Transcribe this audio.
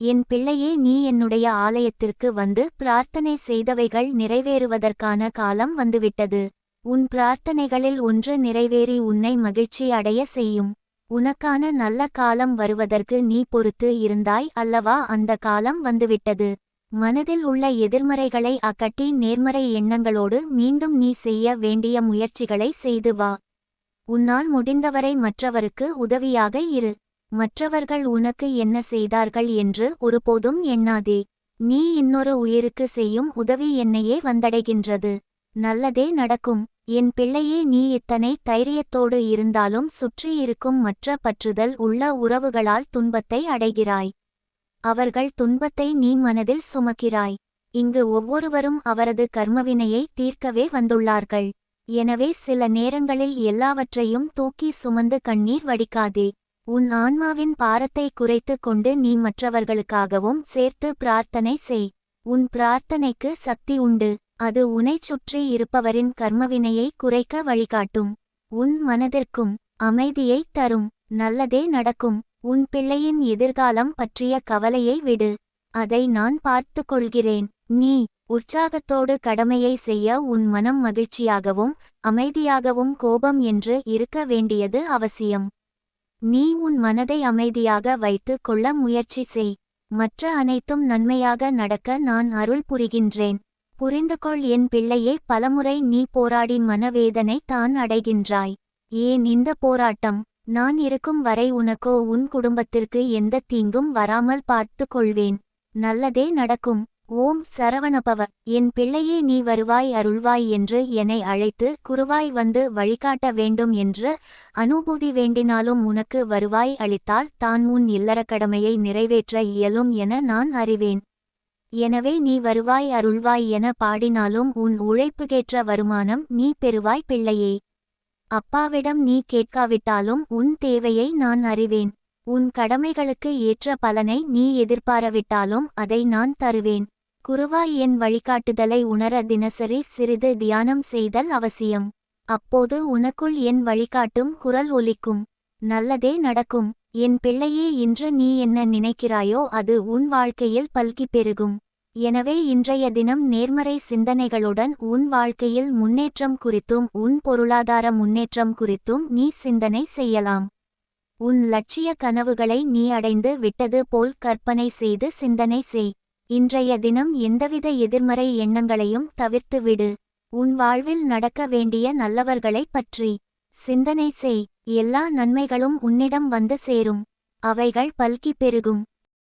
என் பிள்ளையே நீ என்னுடைய ஆலயத்திற்கு வந்து பிரார்த்தனை செய்தவைகள் நிறைவேறுவதற்கான காலம் வந்துவிட்டது. உன் பிரார்த்தனைகளில் ஒன்று நிறைவேறி உன்னை மகிழ்ச்சி அடைய செய்யும். உனக்கான நல்ல காலம் வருவதற்கு நீ பொறுத்து இருந்தாய் அல்லவா? அந்த காலம் வந்துவிட்டது. மனதில் உள்ள எதிர்மறைகளை அகட்டி நேர்மறை எண்ணங்களோடு மீண்டும் நீ செய்ய வேண்டிய முயற்சிகளை செய்து வா. உன்னால் முடிந்தவரை மற்றவருக்கு உதவியாக இரு. மற்றவர்கள் உனக்கு என்ன செய்தார்கள் என்று ஒருபோதும் எண்ணாதே. நீ இன்னொரு உயிருக்கு செய்யும் உதவி என்னையே வந்தடைகின்றது. நல்லதே நடக்கும். என் பிள்ளையே நீ இத்தனை தைரியத்தோடு இருந்தாலும் சுற்றியிருக்கும் மற்ற பற்றுதல் உள்ள உறவுகளால் துன்பத்தை அடைகிறாய். அவர்கள் துன்பத்தை நீ மனதில் சுமக்கிறாய். இங்கு ஒவ்வொருவரும் அவரது கர்மவினையை தீர்க்கவே வந்துள்ளார்கள். எனவே சில நேரங்களில் எல்லாவற்றையும் தூக்கி சுமந்து கண்ணீர் வடிக்காதே. உன் ஆன்மாவின் பாரத்தை குறைத்து கொண்டு நீ மற்றவர்களுக்காகவும் சேர்த்து பிரார்த்தனை செய். உன் பிரார்த்தனைக்கு சக்தி உண்டு. அது உனைச் சுற்றி இருப்பவரின் கர்மவினையை குறைக்க வழிகாட்டும். உன் மனதிற்கும் அமைதியைத் தரும். நல்லதே நடக்கும். உன் பிள்ளையின் எதிர்காலம் பற்றிய கவலையை விடு. அதை நான் பார்த்து கொள்கிறேன். நீ உற்சாகத்தோடு கடமையை செய்ய உன் மனம் மகிழ்ச்சியாகவும் அமைதியாகவும் கோபம் என்று இருக்க வேண்டியது அவசியம். நீ உன் மனதை அமைதியாக வைத்து கொள்ள முயற்சி செய். மற்ற அனைத்தும் நன்மையாக நடக்க நான் அருள் புரிகின்றேன். புரிந்துகொள் என் பிள்ளையே பலமுறை நீ போராடி மனவேதனை தான் அடைகின்றாய். ஏன் இந்த போராட்டம்? நான் இருக்கும் வரை உனக்கோ உன் குடும்பத்திற்கு எந்த தீங்கும் வராமல் பார்த்து கொள்வேன். நல்லதே நடக்கும். ஓம் சரவணபவ என் பிள்ளையே நீ வருவாய் அருள்வாய் என்று என்னை அழைத்து குருவாய் வந்து வழிகாட்ட வேண்டும் என்று அனுபூதி வேண்டினாலும் உனக்கு வருவாய் அளித்தால் தான் உன் இல்லற கடமையை நிறைவேற்ற இயலும் என நான் அறிவேன். எனவே நீ வருவாய் அருள்வாய் என பாடினாலும் உன் உழைப்புக்கேற்ற வருமானம் நீ பெறுவாய் பிள்ளையே. அப்பாவிடம் நீ கேட்காவிட்டாலும் உன் தேவையை நான் அறிவேன். உன் கடமைகளுக்கு ஏற்ற பலனை நீ எதிர்பாரவிட்டாலும் அதை நான் தருவேன். குருவாய் என் வழிகாட்டுதலை உணர தினசரி சிறிது தியானம் செய்தல் அவசியம். அப்போது உனக்குள் என் வழிகாட்டும் குரல் ஒலிக்கும். நல்லதே நடக்கும். என் பிள்ளையே இன்று நீ என்ன நினைக்கிறாயோ அது உன் வாழ்க்கையில் பல்கி பெருகும். எனவே இன்றைய தினம் நேர்மறை சிந்தனைகளுடன் உன் வாழ்க்கையில் முன்னேற்றம் குறித்தும் உன் பொருளாதார முன்னேற்றம் குறித்தும் நீ சிந்தனை செய்யலாம். உன் லட்சிய கனவுகளை நீ அடைந்து விட்டது போல் கற்பனை செய்து சிந்தனை செய். இன்றைய தினம் எந்தவித எதிர்மறை எண்ணங்களையும் தவிர்த்துவிடு உன் வாழ்வில் நடக்க வேண்டிய நல்லவர்களைப் பற்றி சிந்தனை செய். எல்லா நன்மைகளும் உன்னிடம் வந்து சேரும். அவைகள் பல்கி பெருகும்.